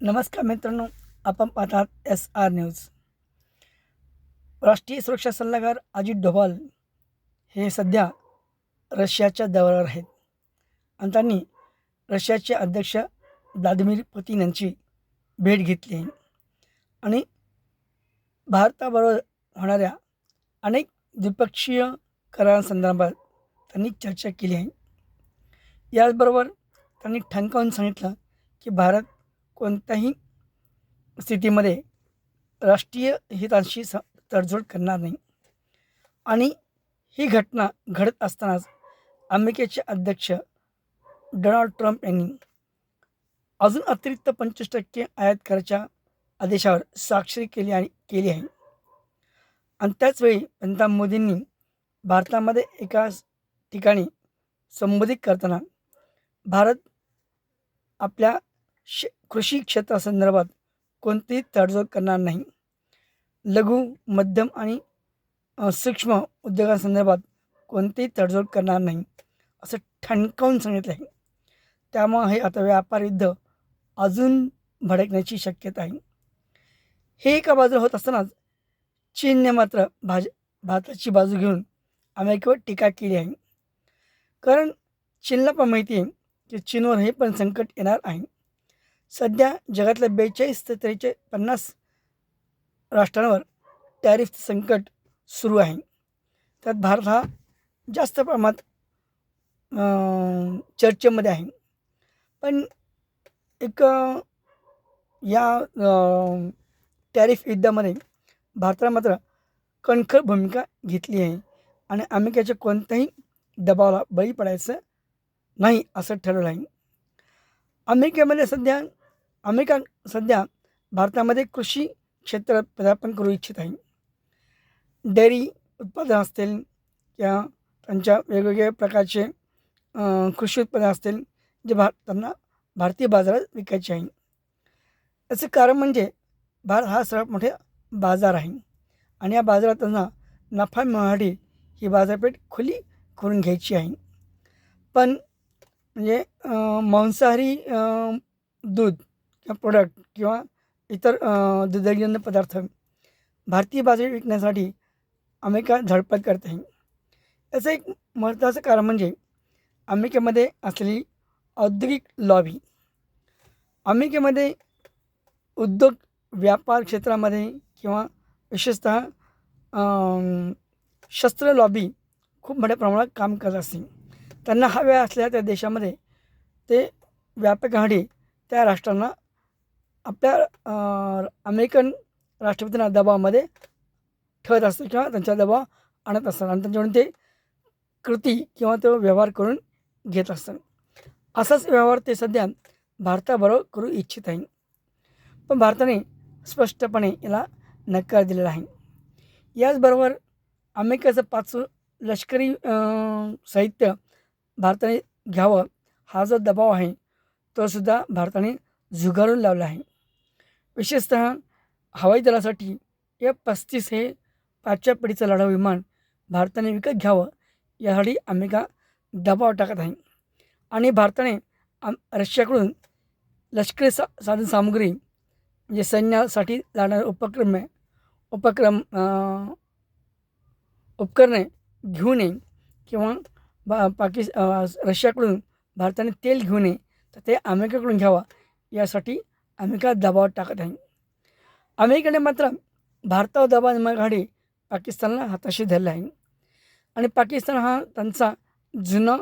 नमस्कार मित्रांनो आपण पाहतात एस आर न्यूज राष्ट्रीय सुरक्षा सल्लागार अजित डोभाल हे सध्या रशियाच्या दौऱ्यावर आहेत. आणि त्यांनी रशियाचे अध्यक्ष व्लादिमीर पुतीन यांची भेट घेतली आहे. आणि भारताबरोबर होणाऱ्या अनेक द्विपक्षीय करारांसंदर्भात त्यांनी चर्चा केली आहे. याचबरोबर त्यांनी ठणकावून सांगितलं की भारत कोणत्याही स्थितीमध्ये राष्ट्रीय हितांशी स तडजोड करणार नाही. आणि ही घटना घडत असतानाच अमेरिकेचे अध्यक्ष डोनाल्ड ट्रम्प यांनी अजून अतिरिक्त पंचवीस टक्के आयात कराच्या आदेशावर स्वाक्षरी केली आणि केली आहे. आणि त्याचवेळी पंतप्रधान मोदींनी भारतामध्ये एका ठिकाणी संबोधित करताना भारत आपल्या श कृषी क्षेत्रासंदर्भात कोणतीही तडजोड करणार नाही. लघु मध्यम आणि सूक्ष्म उद्योगासंदर्भात कोणतीही तडजोड करणार नाही असं ठणकावून सांगितलं आहे त्यामुळं हे आता व्यापार युद्ध अजून भडकण्याची शक्यता आहे. हे एका बाजूला होत असतानाच चीनने मात्र भाज भारताची बाजू घेऊन अमेरिकेवर टीका केली आहे. कारण चीनला पण माहिती आहे की चीनवर हे पण संकट येणार आहे. सध्या जगातल्या बेचाळीस ते त्रेचे पन्नास राष्ट्रांवर टॅरिफ संकट सुरू आहे. त्यात भारत हा जास्त प्रमाणात चर्चेमध्ये आहे. पण एक या टॅरिफ युद्धामध्ये भारताला मात्र कणखर भूमिका घेतली आहे आणि अमेरिकेच्या कोणत्याही दबावाला बळी पडायचं नाही असं ठरवलं आहे. अमेरिकेमध्ये सध्या अमेरिका सध्या भारतामध्ये कृषी क्षेत्रात पदार्पण करू इच्छित आहे. डेअरी उत्पादन असतील किंवा त्यांच्या वेगवेगळ्या प्रकारचे कृषी उत्पादन असतील जे भार त्यांना भारतीय बाजारात विकायचे आहे. याचं कारण म्हणजे भारत हा सर्वात मोठा बाजार आहे आणि या बाजारात त्यांना नफा मिळवण्यासाठी ही बाजारपेठ खुली करून घ्यायची आहे. पण म्हणजे मांसाहारी दूध प्रोडक्ट किंवा इतर अं, दुग्धजन्य पदार्थ भारतीय बाजारी विकण्यासाठी अमेरिका धडपड करते आहे याचं एक महत्त्वाचं कारण म्हणजे अमेरिकेमध्ये असलेली औद्योगिक लॉबी अमेरिकेमध्ये उद्योग व्यापार क्षेत्रामध्ये किंवा विशेषतः शस्त्र लॉबी खूप मोठ्या प्रमाणात काम करत असते. त्यांना हव्या असलेल्या त्या देशामध्ये ते व्यापकासाठी त्या राष्ट्रांना आपल्या अमेरिकन राष्ट्रपतींना दबावामध्ये ठेवत असतो किंवा त्यांच्या दबाव आणत असतात आणि त्यांच्याकडून ते कृती किंवा तो व्यवहार करून घेत असतात असाच व्यवहार ते सध्या भारताबरोबर करू इच्छित आहे पण भारताने स्पष्टपणे याला नकार दिलेला आहे. याचबरोबर अमेरिकेचं पाच लष्करी साहित्य भारताने घ्यावं हा जो दबाव आहे तो सुद्धा भारताने झुगारून लावला आहे. विशेषतः हवाई दलासाठी एफ पस्तीस हे पाचव्या पिढीचं लढाऊ विमान भारताने विकत घ्यावं यासाठी अमेरिका दबाव टाकत आहे. आणि भारताने आम रशियाकडून लष्करी सा साधन सामुग्री म्हणजे सैन्यासाठी लागणारे उपक्रम आहे उपक्रम उपकरणे घेऊ नये किंवा बा पाकिस् रशियाकडून भारताने तेल घेऊ नये तर ते अमेरिकेकडून घ्यावं यासाठी अमेरिका दबाव टाकत आहे. अमेरिकेने मात्र भारतावर दबाव निर्माणासाठी पाकिस्तानला हाताशी धरला आहे. आणि पाकिस्तान हा त्यांचा जुना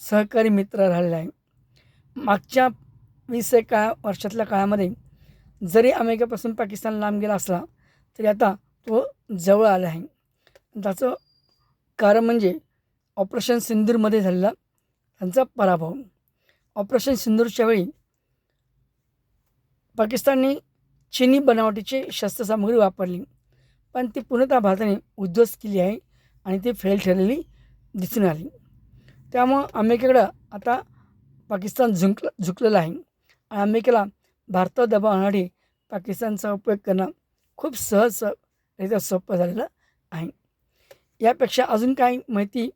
सहकारी मित्र राहिलेला आहे. मागच्या वीस एक काळा वर्षातल्या काळामध्ये जरी अमेरिकेपासून पाकिस्तान लांब गेला असला तरी आता तो जवळ आला आहे. त्याचं कारण म्हणजे ऑपरेशन सिंदूरमध्ये झालेला त्यांचा पराभव. ऑपरेशन सिंदूरच्या वेळी पाकिस्तानने चिनी बनावटीची शस्त्रसामुग्री वापरली पण ती पूर्णतः भारताने उद्ध्वस्त केली आहे आणि ती फेल ठरलेली दिसून आली. त्यामुळं अमेरिकेकडं आता पाकिस्तान झुंकलं झुकलेलं आहे आणि अमेरिकेला भारतावर दबाव आणण्यासाठी पाकिस्तानचा उपयोग करणं खूप सहज रित्या सोपं झालेलं आहे. यापेक्षा अजून काही माहिती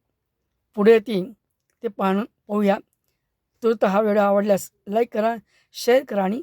पुढे येते ते पाहणं पाहूया. तुरंत हा व्हिडिओ आवडल्यास लाईक करा शेअर करा आणि